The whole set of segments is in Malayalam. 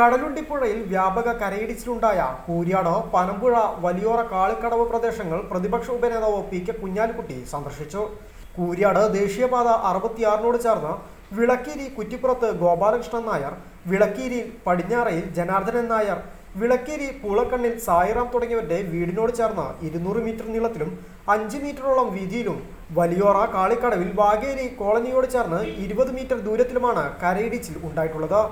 കടലുണ്ടിപ്പുഴയിൽ വ്യാപക കരയിടിച്ചിലുണ്ടായ കൂരിയാട് പനമ്പുഴ വലിയോറ കാളിക്കടവ് പ്രദേശങ്ങൾ പ്രതിപക്ഷ ഉപനേതാവ് പി കെ കുഞ്ഞാലിക്കുട്ടി സന്ദർശിച്ചു. കൂരിയാട് ദേശീയപാത അറുപത്തിയാറിനോട് ചേർന്ന് വിളക്കീരി കുറ്റിപ്പുറത്ത് ഗോപാലകൃഷ്ണൻ നായർ വിളക്കീരിയിൽ പടിഞ്ഞാറയിൽ ജനാർദ്ദനൻ നായർ വിളക്കേരി പൂളക്കണ്ണിൽ സായിറാം തുടങ്ങിയവരുടെ വീടിനോട് ചേർന്ന് ഇരുന്നൂറ് മീറ്റർ നീളത്തിലും അഞ്ച് മീറ്ററോളം വീതിയിലും വലിയോറ കാളിക്കടവിൽ വാഗേരി കോളനിയോട് ചേർന്ന് ഇരുപത് മീറ്റർ ദൂരത്തിലുമാണ് കരയിടിച്ചിൽ ഉണ്ടായിട്ടുള്ളത്.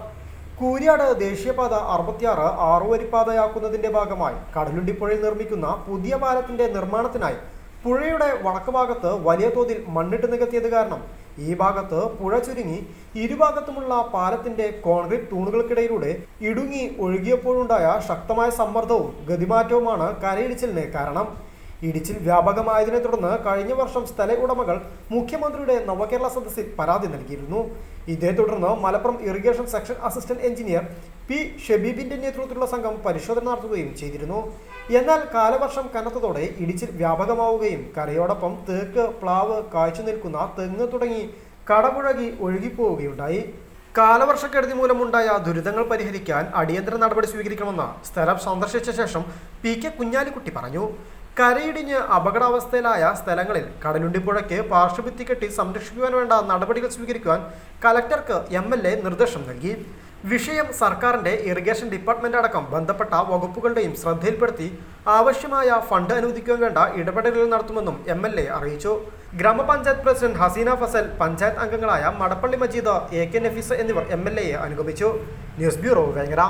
കൂരിയാട് ദേശീയപാത അറുപത്തിയാറ് ആറുവരിപ്പാതയാക്കുന്നതിന്റെ ഭാഗമായി കടലുണ്ടിപ്പുഴയിൽ നിർമ്മിക്കുന്ന പുതിയ പാലത്തിന്റെ നിർമ്മാണത്തിനായി പുഴയുടെ വടക്ക് ഭാഗത്ത് വലിയ തോതിൽ മണ്ണിട്ട് നികത്തിയത് കാരണം ഈ ഭാഗത്ത് പുഴ ചുരുങ്ങി ഇരുഭാഗത്തുമുള്ള പാലത്തിന്റെ കോൺക്രീറ്റ് തൂണുകൾക്കിടയിലൂടെ ഇടുങ്ങി ഒഴുകിയപ്പോഴുണ്ടായ ശക്തമായ സമ്മർദ്ദവും ഗതിമാറ്റവുമാണ് കരയിടിച്ചിലിന് കാരണം. ഇടിച്ചിൽ വ്യാപകമായതിനെ തുടർന്ന് കഴിഞ്ഞ വർഷം സ്ഥല ഉടമകൾ മുഖ്യമന്ത്രിയുടെ നവകേരള സദസ്സിൽ പരാതി നൽകിയിരുന്നു. ഇതേ തുടർന്ന് Malappuram irrigation section assistant engineer P ഷബീബിന്റെ നേതൃത്വത്തിലുള്ള സംഘം പരിശോധന നടത്തുകയും ചെയ്തിരുന്നു. എന്നാൽ കാലവർഷം കനത്തതോടെ ഇടിച്ചിൽ വ്യാപകമാവുകയും കരയോടൊപ്പം തേക്ക് പ്ലാവ് കാഴ്ച നിൽക്കുന്ന തെങ്ങ് തുടങ്ങി കടപുഴകി ഒഴുകിപ്പോവുകയുണ്ടായി. കാലവർഷക്കെടുതി മൂലമുണ്ടായ ദുരിതങ്ങൾ പരിഹരിക്കാൻ അടിയന്തര നടപടി സ്വീകരിക്കണമെന്ന് സ്ഥലം സന്ദർശിച്ച ശേഷം പി കെ കുഞ്ഞാലിക്കുട്ടി പറഞ്ഞു. കരയിടിഞ്ഞ് അപകടാവസ്ഥയിലായ സ്ഥലങ്ങളിൽ കടലുണ്ടിപ്പുഴയ്ക്ക് പാർശ്വഭിത്തി കെട്ടി സംരക്ഷിക്കുവാൻ വേണ്ട നടപടികൾ സ്വീകരിക്കുവാൻ കലക്ടർക്ക് എം എൽ എ നിർദ്ദേശം നൽകി. വിഷയം സർക്കാരിന്റെ ഇറിഗേഷൻ ഡിപ്പാർട്ട്മെന്റ് അടക്കം ബന്ധപ്പെട്ട വകുപ്പുകളുടെയും ശ്രദ്ധയിൽപ്പെടുത്തി ആവശ്യമായ ഫണ്ട് അനുവദിക്കുവാൻ വേണ്ട ഇടപെടലുകൾ നടത്തുമെന്നും എം എൽ എ അറിയിച്ചു. ഗ്രാമപഞ്ചായത്ത് പ്രസിഡന്റ് ഹസീന ഫസൽ പഞ്ചായത്ത് അംഗങ്ങളായ മടപ്പള്ളി മജീദ് എ കെ നഫീസ് എന്നിവർ എം എൽ എയെ അനുഗമിച്ചു. News bureau Vengara.